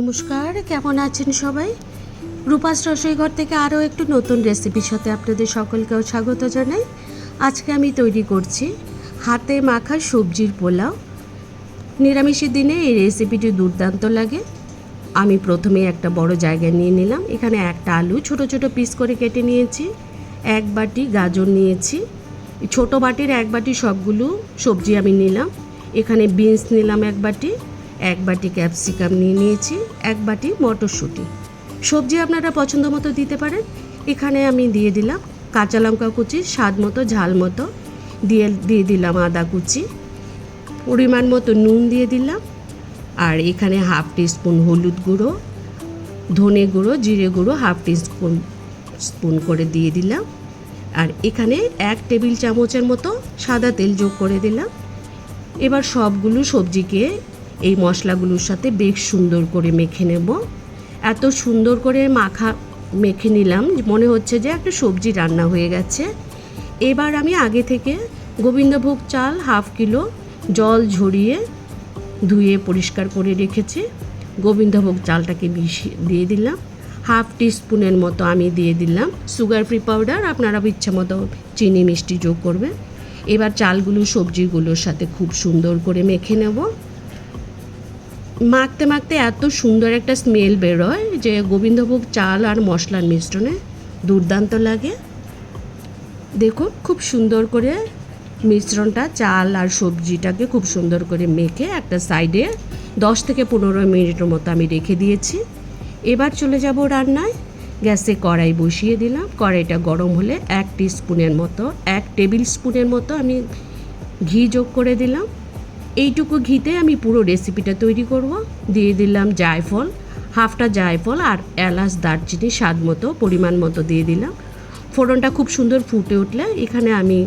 নমস্কার, কেমন আছেন সবাই? রূপাস রসই ঘর থেকে আরও একটু নতুন রেসিপির সাথে আপনাদের সকলকেও স্বাগত জানাই। আজকে আমি তৈরি করছি হাতে মাখা সবজির পোলাও। নিরামিষের দিনে এই রেসিপিটি দুর্দান্ত লাগে। আমি প্রথমে একটা বড় জায়গায় নিয়ে নিলাম। এখানে একটা আলু ছোট ছোট পিস করে কেটে নিয়েছি। এক বাটি গাজর নিয়েছি। ছোট বাটির এক বাটি সবগুলো সবজি আমি নিলাম। এখানে বিনস নিলাম এক বাটি। এক বাটি ক্যাপসিকাম নিয়ে নিয়েছি, এক বাটি মটরশুঁটি। সবজি আপনারা পছন্দ মতো দিতে পারেন। এখানে আমি দিয়ে দিলাম কাঁচা লঙ্কা কুচি, স্বাদ মতো, ঝাল মতো। দিয়ে দিয়ে দিলাম আদা কুচি। পরিমাণ মতো নুন দিয়ে দিলাম। আর এখানে হাফ স্পুন হলুদ গুঁড়ো, ধনে গুঁড়ো, জিরে গুঁড়ো হাফ স্পুন স্পুন করে দিয়ে দিলাম। আর এখানে এক টেবিল চামচের মতো সাদা তেল যোগ করে দিলাম। এবার সবগুলো সবজিকে এই মশলাগুলোর সাথে বেশ সুন্দর করে মেখে নেব। এত সুন্দর করে মাখা, মেখে নিলাম, মনে হচ্ছে যে একটা সবজি রান্না হয়ে গেছে। এবার আমি আগে থেকে গোবিন্দভোগ চাল হাফ কিলো জল ঝরিয়ে ধুয়ে পরিষ্কার করে রেখেছি। গোবিন্দভোগ চালটাকে মিশিয়ে দিয়ে দিলাম। হাফ স্পুনের মতো আমি দিয়ে দিলাম। সুগার ফ্রি পাউডার আপনারা ইচ্ছা মতো চিনি, মিষ্টি যোগ করবেন। এবার চালগুলো সবজিগুলোর সাথে খুব সুন্দর করে মেখে নেব। মাখতে মাখতে এত সুন্দর একটা স্মেল বেরোয় যে গোবিন্দভোগ চাল আর মশলার মিশ্রণে দুর্দান্ত লাগে। দেখুন, খুব সুন্দর করে মিশ্রণটা, চাল আর সবজিটাকে খুব সুন্দর করে মেখে একটা সাইডে দশ থেকে পনেরো মিনিটের মতো আমি রেখে দিয়েছি। এবার চলে যাব রান্নায়। গ্যাসে কড়াই বসিয়ে দিলাম। কড়াইটা গরম হলে এক স্পুনের মতো, এক টেবিল স্পুনের মতো আমি ঘি যোগ করে দিলাম। এইটুকু ঘিতে আমি পুরো রেসিপিটা তৈরি করব। দিয়ে দিলাম জায়ফল, হাফটা জায়ফল আর এলাচ দারচিনি স্বাদ মতো, পরিমাণ মতো দিয়ে দিলাম। ফোড়নটা খুব সুন্দর ফুটে উঠলে এখানে আমি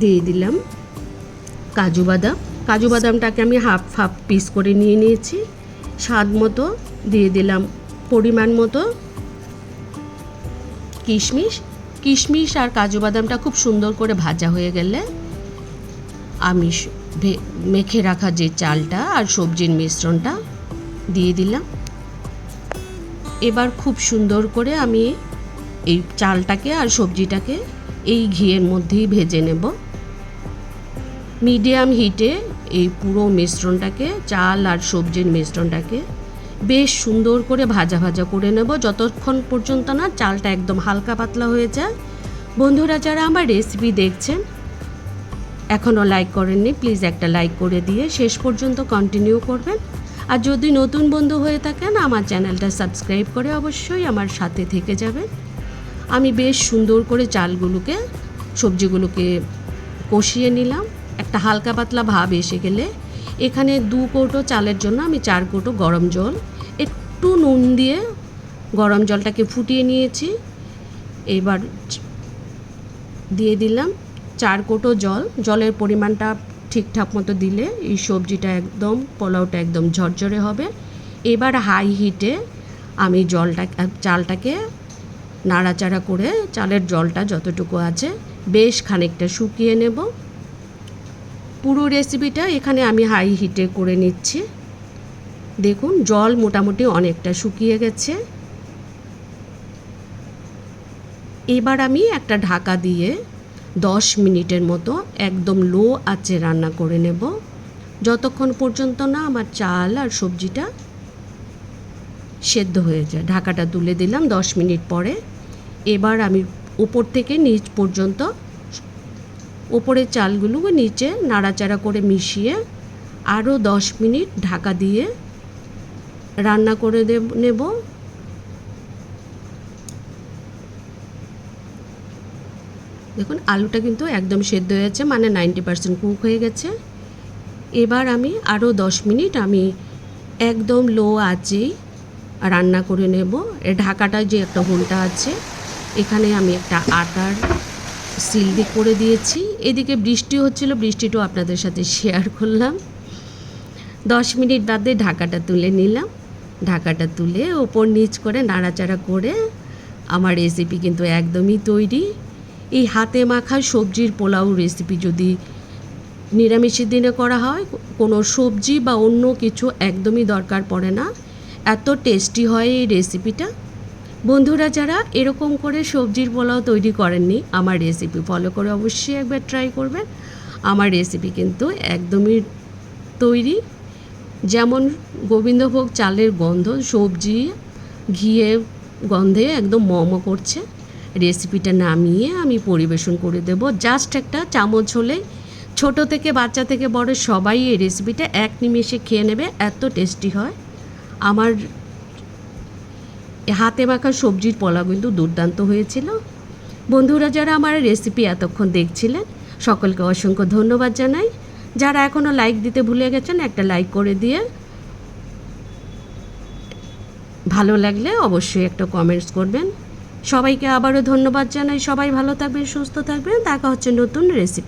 দিয়ে দিলাম কাজু বাদাম। কাজু বাদামটাকে আমি হাফ হাফ পিস করে নিয়ে নিয়েছি। স্বাদ মতো দিয়ে দিলাম পরিমাণ মতো কিশমিশ। কিশমিশ আর কাজু বাদামটা খুব সুন্দর করে ভাজা হয়ে গেলে আমি ভে- মেখে রাখা যে চালটা আর সবজির মিশ্রণটা দিয়ে দিলাম। এবার খুব সুন্দর করে আমি এই চালটাকে আর সবজিটাকে এই ঘিয়ের মধ্যেই ভেজে নেব। মিডিয়াম হিটে এই পুরো মিশ্রণটাকে, চাল আর সবজির মিশ্রণটাকে বেশ সুন্দর করে ভাজা ভাজা করে নেব। যতক্ষণ পর্যন্ত না চালটা একদম হালকা পাতলা হয়ে যায়। বন্ধুরা, যারা আমার রেসিপি দেখছেন এখনও লাইক করেননি প্লিজ একটা লাইক করে দিয়ে শেষ পর্যন্ত কন্টিনিউ করবেন। আর যদি নতুন বন্ধু হয়ে থাকেন, আমার চ্যানেলটা সাবস্ক্রাইব করে অবশ্যই আমার সাথে থেকে যাবেন। আমি বেশ সুন্দর করে চালগুলোকে, সবজিগুলোকে কষিয়ে নিলাম। একটা হালকা পাতলা ভাব এসে গেলে এখানে দু কৌটো চালের জন্য আমি চার কৌটো গরম জল, একটু নুন দিয়ে গরম জলটাকে ফুটিয়ে নিয়েছি। এবার দিয়ে দিলাম চার কোটো জল। জলের পরিমাণটা ঠিকঠাক মতো দিলে এই সবজিটা একদম, পোলাওটা একদম ঝরঝরে হবে। এবার হাই হিটে আমি জলটা, চালটাকে নাড়াচাড়া করে চালের জলটা যতটুকু আছে বেশ খানিকটা শুকিয়ে নেব। পুরো রেসিপিটা এখানে আমি হাই হিটে করে নিচ্ছি। দেখুন, জল মোটামুটি অনেকটা শুকিয়ে গেছে। এবার আমি একটা ঢাকা দিয়ে দশ মিনিটের মতো একদম লো আঁচে রান্না করে নেব। যতক্ষণ পর্যন্ত না আমার চাল আর সবজিটা সেদ্ধ হয়ে যায়। ঢাকাটা তুলে দিলাম দশ মিনিট পরে। এবার আমি উপর থেকে নিচ পর্যন্ত ওপরের চালগুলো নিচে নাড়াচাড়া করে মিশিয়ে আরও দশ মিনিট ঢাকা দিয়ে রান্না করে দেব নেব। দেখুন, আলুটা কিন্তু একদম সেদ্ধ হয়ে হয়েছে মানে নাইনটি পার্সেন্ট কুক হয়ে গেছে। এবার আমি আরও দশ মিনিট আমি একদম লো আঁচেই রান্না করে নেব। ঢাকাটা যে একটা হোলটা আছে, এখানে আমি একটা আটার সিল করে দিয়েছি। এদিকে বৃষ্টি হচ্ছিল, বৃষ্টিটাও আপনাদের সাথে শেয়ার করলাম। দশ মিনিট বাদে ঢাকাটা তুলে নিলাম। ঢাকাটা তুলে ওপর নিচ করে নাড়াচাড়া করে আমার রেসিপি কিন্তু একদমই তৈরি। এই হাতে মাখা সবজির পোলাও রেসিপি যদি নিরামিষের দিনে করা হয়, কোনো সবজি বা অন্য কিছু একদমই দরকার পড়ে না। এত টেস্টি হয় এই রেসিপিটা বন্ধুরা, যারা এরকম করে সবজির পোলাও তৈরি করেননি, আমার রেসিপি ফলো করে অবশ্যই একবার ট্রাই করবেন। আমার রেসিপি কিন্তু একদমই তৈরি। যেমন গোবিন্দভোগ চালের গন্ধ, সবজি ঘিয়ে গন্ধে একদম মম করছে। রেসিপিটা নামিয়ে আমি পরিবেশন করে দেব। জাস্ট একটা চামচ হলে ছোট থেকে বাচ্চা থেকে বড় সবাই এই রেসিপিটা এক নিমেষে খেয়ে নেবে, এত টেস্টি হয়। আমার হাতে মাখা সবজির পোলাও কিন্তু দুর্দান্ত হয়েছিল। বন্ধুরা, যারা আমার রেসিপি এতক্ষণ দেখছিলেন, সকলকে অসংখ্য ধন্যবাদ জানাই। যারা এখনও লাইক দিতে ভুলে গেছেন, একটা লাইক করে দিয়ে ভালো লাগলে অবশ্যই একটা কমেন্টস করবেন। সবাইকে আবারও ধন্যবাদ জানাই। সবাই ভালো থাকবেন সুস্থ থাকবেন। দেখা হচ্ছে নতুন রেসিপি